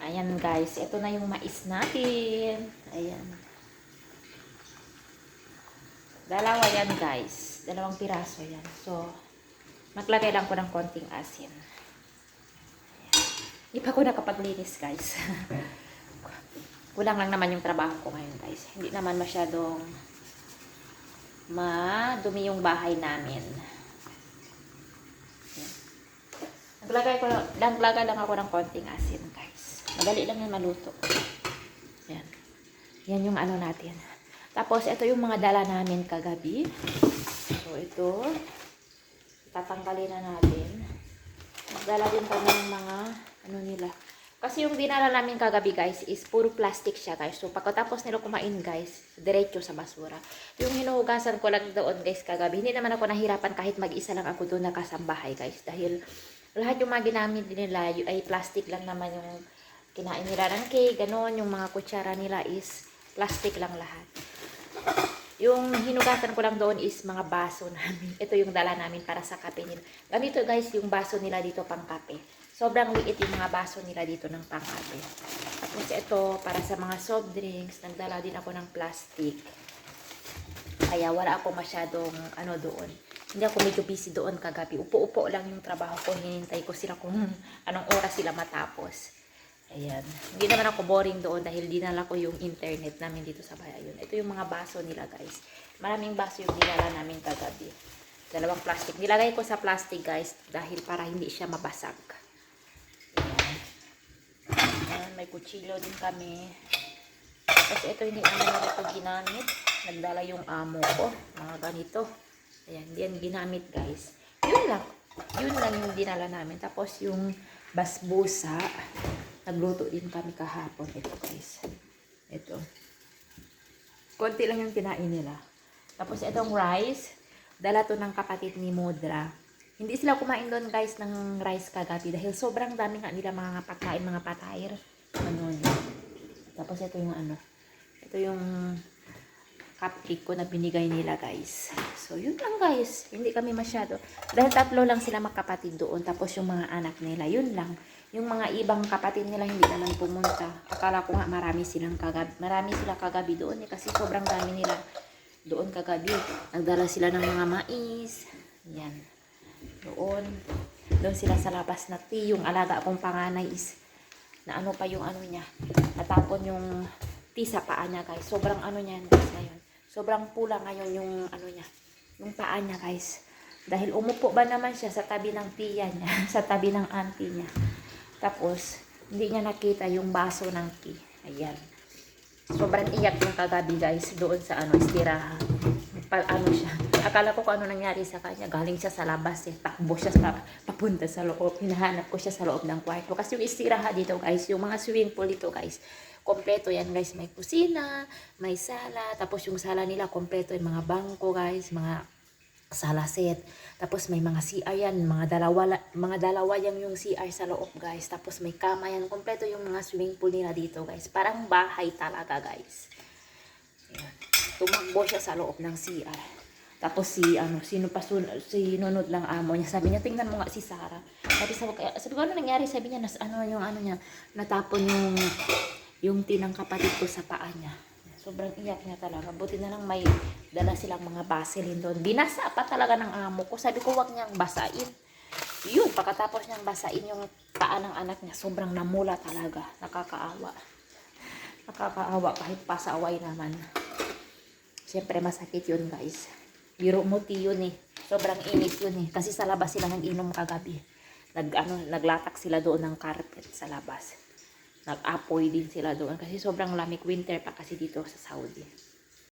Ayan guys, ito na yung mais natin. Ayan. Dalawa yan guys. Dalawang piraso yan. So, maglagay lang ko ng konting asin. Hindi pa ko nakapaglinis guys. Kulang lang naman yung trabaho ko ngayon guys. Hindi naman masyadong madumi yung bahay namin. Naglagay, ko, naglagay lang ako ng konting asin guys. Madali lang yan maluto. Yan. Yan yung ano natin. Tapos, ito yung mga dala namin kagabi. So, ito. Tatanggalin na natin. Magdala din kami ng mga, ano nila. Kasi yung dinala namin kagabi, guys, is puro plastic siya, guys. So, pagkatapos nila kumain, guys, diretso sa basura. Yung hinuhugasan ko lang doon, guys, kagabi, hindi naman ako nahirapan kahit mag-isa lang ako doon nakasambahay, guys. Dahil lahat yung mga ginamit nila ay plastic lang naman yung kinain nila ng cake, ganon. Yung mga kutsara nila is plastic lang lahat. Yung hinugasan ko lang doon is mga baso namin. Ito yung dala namin para sa kape nila. Ganito guys, yung baso nila dito pang kape. Sobrang liit yung mga baso nila dito ng pang kape. Tapos ito, para sa mga soft drinks, nagdala din ako ng plastic. Kaya wala ako masyadong ano doon. Hindi ako medyo busy doon kagabi. Upo-upo lang yung trabaho ko. Hinintay ko sila kung anong oras sila matapos. Ayan. Hindi naman ako boring doon dahil dinala ko yung internet namin dito sa bahay. Ayun. Ito yung mga baso nila guys. Maraming baso yung dinala namin kagabi. Dalawang plastic. Nilagay ko sa plastic guys dahil para hindi siya mabasag. Ayan. May kutsilyo din kami. Tapos ito hindi naman ito ginamit. Nagdala yung amo ko. Mga ganito. Ayan. Hindi yan ginamit guys. Yun lang. Yun lang yung dinala namin. Tapos yung basbusa. Nagluto din kami kahapon. Ito guys. Ito. Konti lang yung kinain nila. Tapos itong rice. Dala to ng kapatid ni Modra. Hindi sila kumain doon guys ng rice kagabi dahil sobrang dami nga nila mga pagkain, mga patayr. Ano Tapos ito yung ano. Ito yung cupcake ko na binigay nila guys. So yun lang guys. Hindi kami masyado. Dahil tatlo lang sila magkapatid doon. Tapos yung mga anak nila. Yun lang. Yung mga ibang kapatid nila hindi naman pumunta. Akala ko nga marami silang kagabi. Marami sila kagabi doon eh. Kasi sobrang dami nila doon kagabi. Nagdala sila ng mga mais. Yan. Doon. Doon sila sa labas na tea. Yung alaga kong panganay is na ano pa yung ano niya. Natapon yung tea sa paa niya guys. Sobrang ano niya guys ngayon. Sobrang pula ngayon yung ano niya. Yung paa niya guys. Dahil umupo ba naman siya sa tabi ng tiya niya. sa tabi ng auntie niya. Tapos, hindi niya nakita yung baso ng tea. Ayan. Sobrang iyak yung kagabi guys doon sa ano, istiraha. Pa, ano siya. Akala ko kung ano nangyari sa kanya. Galing siya sa labas eh. Takbo siya sa, papunta sa loob. Hinahanap ko siya sa loob ng kwarto. Kasi yung istiraha dito guys, yung mga swimming pool dito guys, kompleto yan guys. May kusina, may sala. Tapos yung sala nila kompleto yung mga bangko guys, mga sala set. Tapos may mga CR yan, mga dalawa, la- mga dalawa yan yung CR sa loob guys. Tapos may kama yan, kompleto yung mga swimming pool nila dito guys. Parang bahay talaga guys. Ayan. Tumakbo siya sa loob ng CR. Tapos si ano, sino pa si nunod lang amo niya. Sabi niya, tingnan mo nga si Sarah. Sabi sabi, sabi ko, ano nangyari? Sabi niya, nas, ano yung ano niya, natapon yung yung tinang kapatid ko sa paa niya. Sobrang iyak niya talaga. Buti na lang may dala silang mga baselin doon. Binasa pa talaga ng amo ko. Sabi ko, wag niyang basain. Yun, pagkatapos niyang basain yung paa ng anak niya, sobrang namula talaga. Nakakaawa. Nakakaawa kahit pasaway naman. Siyempre masakit yun guys. Biro mo yun eh. Sobrang init yun eh. Kasi sa labas sila nag-inom kagabi. Nag, ano, naglatak sila doon ng carpet sa labas. Nag-apoy din sila doon. Kasi sobrang lamig winter pa kasi dito sa Saudi.